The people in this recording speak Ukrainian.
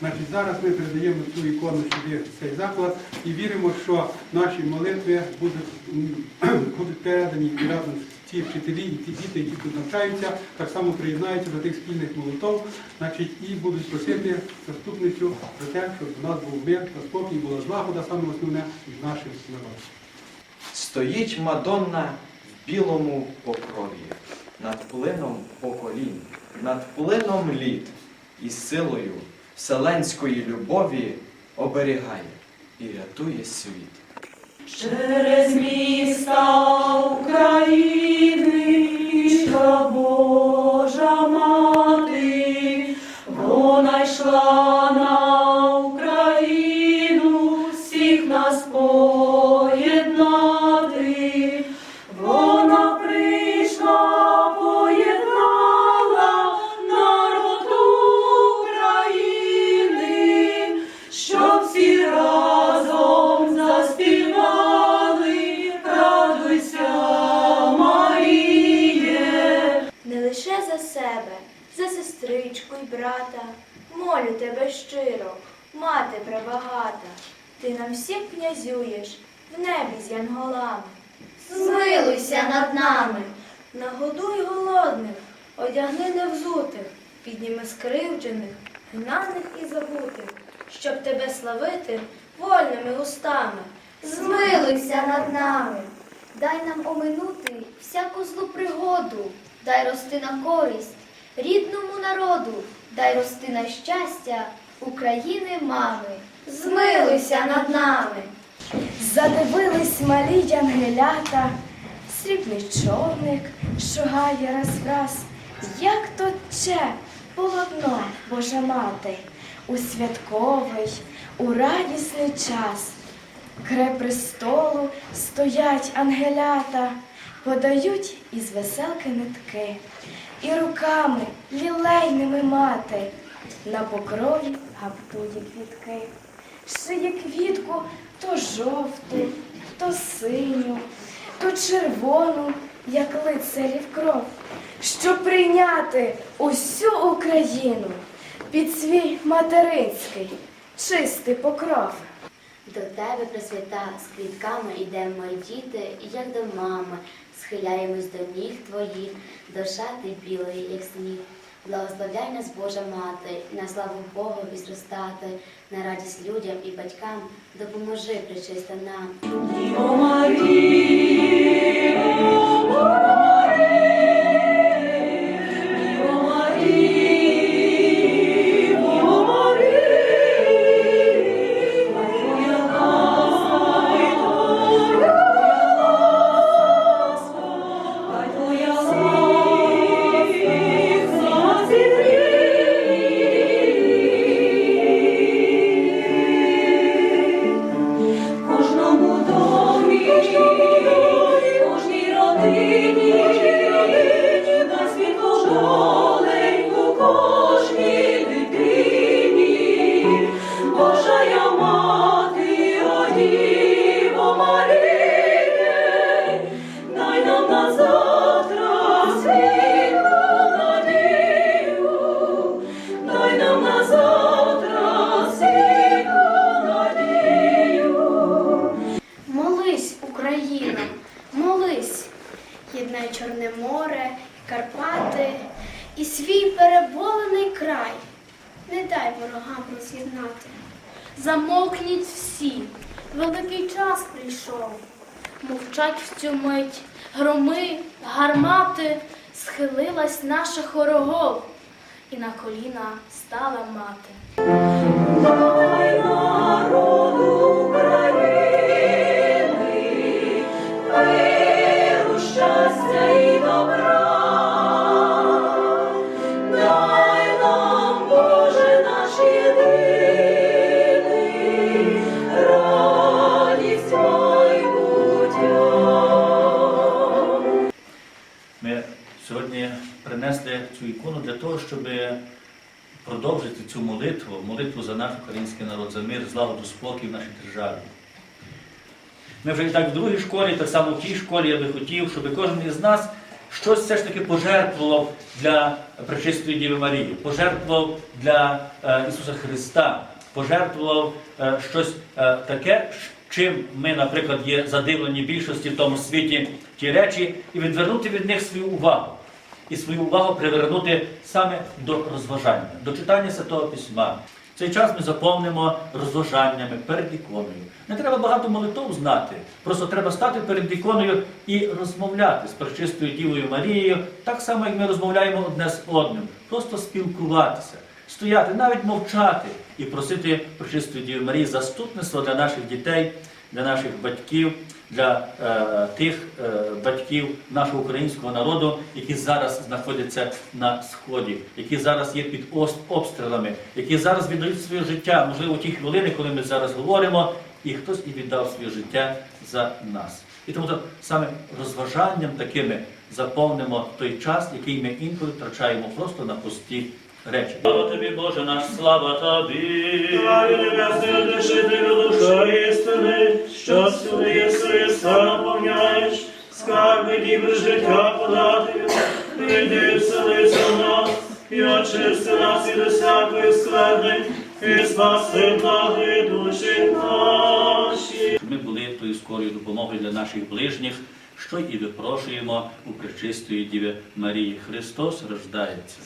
Значить, зараз ми передаємо цю ікону сюди цей заклад і віримо, що наші молитви будуть, будуть передані разом ті вчителі, ті діти, які тут навчаються, так само приєднаються до тих спільних молитов, значить, і будуть просити заступницю за те, щоб у нас був мир та спокій, була злагода, саме основне, між нашим народом. Стоїть Мадонна в білому покрові, над плином поколінь, над плином літ і силою вселенської любові оберігає і рятує світ. Через міста України, тебе щиро, мати пребагата. Ти нам всім князюєш в небі з янголами. Змилуйся над нами, нагодуй голодних, одягни невзутих, підніми скривджених, гнаних і забутих, щоб тебе славити вольними устами. Змилуйся над нами. Дай нам оминути всяку злу пригоду, дай рости на користь рідному народу, дай рости на щастя України мами. Змилуйся над нами. Задивились малі янгелята, срібний човник шугає раз враз, як то че полотно, Божа мати, у святковий, у радісний час. Кре престолу стоять ангелята, подають із веселки нитки, і руками лілейними мати на покрові гаптує квітки. Шиє квітку то жовту, то синю, то червону, як лицарів кров, щоб прийняти усю Україну під свій материнський чистий покров. До тебе, Пресвята, з квітками йдемо, діти, як до мами, схиляємось до ніг твоїх, до шати білої, як сніг. Благословляй нас, Божа мати, на славу Богові зростати, на радість людям і батькам, допоможи, причиста нам. Марія, Дай ворогам роз'єднати. Замовкніть всі, великий час прийшов. Мовчать в цю мить громи, гармати, схилилась наша хорогов, і на коліна стала мати. Принесли цю ікону для того, щоб продовжити цю молитву, молитву за наш український народ, за мир, злагоду, спокій в нашій державі. Ми вже і так в другій школі, так само в тій школі я би хотів, щоб кожен із нас щось все ж таки пожертвував для Пречистої Діви Марії, пожертвував для е, Ісуса Христа, пожертвував е, щось е, таке, чим ми, наприклад, є задивлені більшості в тому світі ті речі, і відвернути від них свою увагу. І свою увагу привернути саме до розважання, до читання Святого Письма. Цей час ми заповнимо розважаннями перед іконою. Не треба багато молитов знати, просто треба стати перед іконою і розмовляти з пречистою Дівою Марією, так само, як ми розмовляємо одне з одним, просто спілкуватися, стояти, навіть мовчати і просити пречистої Діви Марії заступництва для наших дітей, для наших батьків, для е, тих е, батьків нашого українського народу, які зараз знаходяться на сході, які зараз є під обстрілами, які зараз віддають своє життя, можливо, ті хвилини, коли ми зараз говоримо, і хтось і віддав своє життя за нас. І тому то саме розважанням такими заповнимо той час, який ми інколи втрачаємо просто на пусті речі. Слава тобі, Боже наш, слава тобі! Славі небесний утешителю душа істини, що діби життя подати, прийди вселися в нас, і очисти нас від всякої скверни, і спаси благи душі наші. Ми були тою скорою допомогою для наших ближніх, що і випрошуємо у пречистої Діви Марії. Христос рождається.